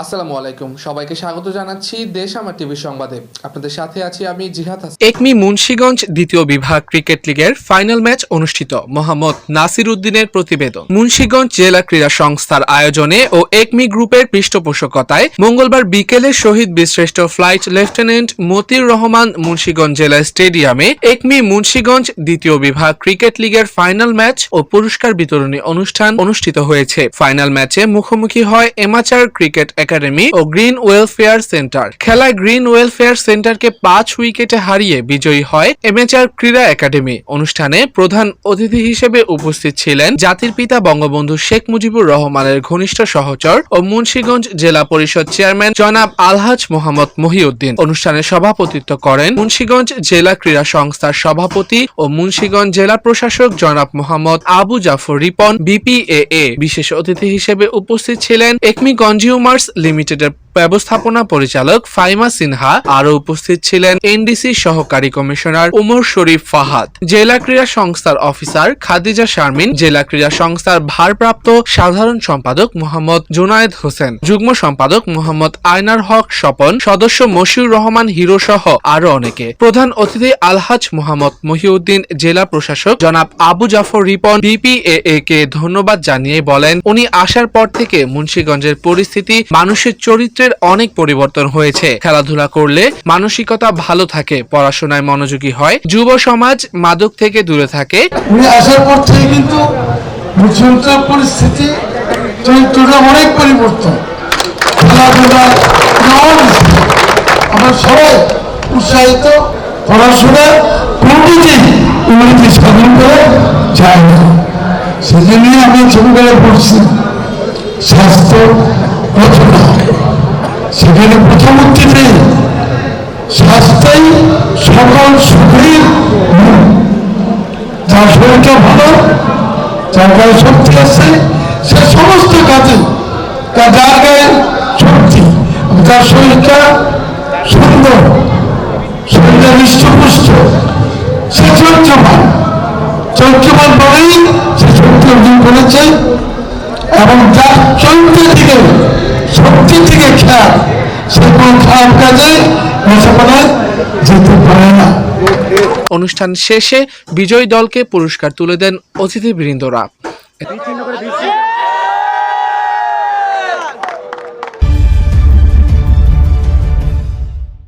আসসালামু আলাইকুম। সবাইকে স্বাগত জানাচ্ছি দেশ আমার টিভি সংবাদে। আপনাদের সাথে আছি আমি জিহাদ হাসান। একমি মুন্সিগঞ্জ দ্বিতীয় বিভাগ ক্রিকেট ফাইনাল ম্যাচ অনুষ্ঠিত। মোহাম্মদ নাসির উদ্দিনের প্রতিবেদন। মুন্সিগঞ্জ জেলা ক্রীড়া সংস্থার আয়োজনে ও একমি গ্রুপের পৃষ্ঠপোষকতায় মঙ্গলবার বিকেলে শহীদ বীরশ্রেষ্ঠ ফ্লাইট লেফটেন্যান্ট মতিউর রহমান মুন্সিগঞ্জ জেলা স্টেডিয়ামে একমি মুন্সিগঞ্জ দ্বিতীয় বিভাগ ক্রিকেট লিগের ফাইনাল ম্যাচ ও পুরস্কার বিতরণী অনুষ্ঠান অনুষ্ঠিত হয়েছে। ফাইনাল ম্যাচে মুখোমুখি হয় এমাচার ক্রিকেট একাডেমি ও গ্রিন ওয়েলফেয়ার সেন্টার। খেলায় গ্রিন ওয়েলফেয়ার সেন্টারকে পাঁচ উইকেটে হারিয়ে বিজয়ী হয় এমেচার ক্রীড়া একাডেমি। অনুষ্ঠানে প্রধান অতিথি হিসেবে উপস্থিত ছিলেন জাতির পিতা বঙ্গবন্ধু শেখ মুজিবুর রহমানের ঘনিষ্ঠ সহচর ও মুন্সিগঞ্জ জেলা পরিষদ চেয়ারম্যান জনাব আলহাজ মোহাম্মদ মহিউদ্দিন। অনুষ্ঠানে সভাপতিত্ব করেন মুন্সিগঞ্জ জেলা ক্রীড়া সংস্থার সভাপতি ও মুন্সিগঞ্জ জেলা প্রশাসক জনাব মোহাম্মদ আবু জাফর রিপন, বিপিএএ। বিশেষ অতিথি হিসেবে উপস্থিত ছিলেন একমি কনজিউমার্স লিমিটেডের ব্যবস্থাপনা পরিচালক ফাইমা সিনহা আরও উপস্থিত ছিলেন এনডিসি সহকারী কমিশনার উমর শরীফ ফাহাদ, জেলা ক্রীড়া সংস্থার অফিসার খাদিজা শারমিন, জেলা ক্রীড়া সংস্থার ভারপ্রাপ্ত সাধারণ সম্পাদক মোহাম্মদ জুনায়েদ হোসেন, যুগ্ম সম্পাদক মোহাম্মদ আয়নার হক স্বপন, সদস্য মশিউর রহমান হিরো সহ আরও অনেকে। প্রধান অতিথি আলহাজ মোহাম্মদ মহিউদ্দিন, জেলা প্রশাসক জনাব আবু জাফর রিপন বিপিএএ কে ধন্যবাদ জানিয়ে বলেন, উনি আসার পর থেকে মুন্সীগঞ্জের পরিস্থিতি, মানুষের চরিত্রের অনেক পরিবর্তন হয়েছে। খেলাধুলা করলে মানসিকতা ভালো থাকে, পড়াশোনায় মনোযোগী হয়, যুব সমাজ মাদক থেকে দূরে থাকে। উনি আসার পর থেকে কিন্তু পরিস্থিতি অনেক পরিবর্তন। খেলাধুলা সবাই উৎসাহিত পড়াশোনা কোনোদিনই উন্নতি সাধন করে যায় না। সেজন্যই আমি ছোটবেলায় পড়ছি, স্বাস্থ্য রচনা। সেখানে প্রথম উক্তিতে স্বাস্থ্যই সকল সুখের যার শরীরটা ভালো, যার গায়ে শক্তি আছে, সে সমস্ত কাজে যার গায়ে শক্তি তার শরীরটা সুন্দর, শরীরটা হৃষ্টপুষ্ট সে চরিত্রবান। চরিত্রবান বলেই সে শক্তি অর্জন করেছে এবং যার চরিত্র থেকে শক্তি থেকে খারাপ কাজে যেতে পারে না। অনুষ্ঠান শেষে বিজয়ী দলকে পুরস্কার তুলে দেন অতিথিবৃন্দরা।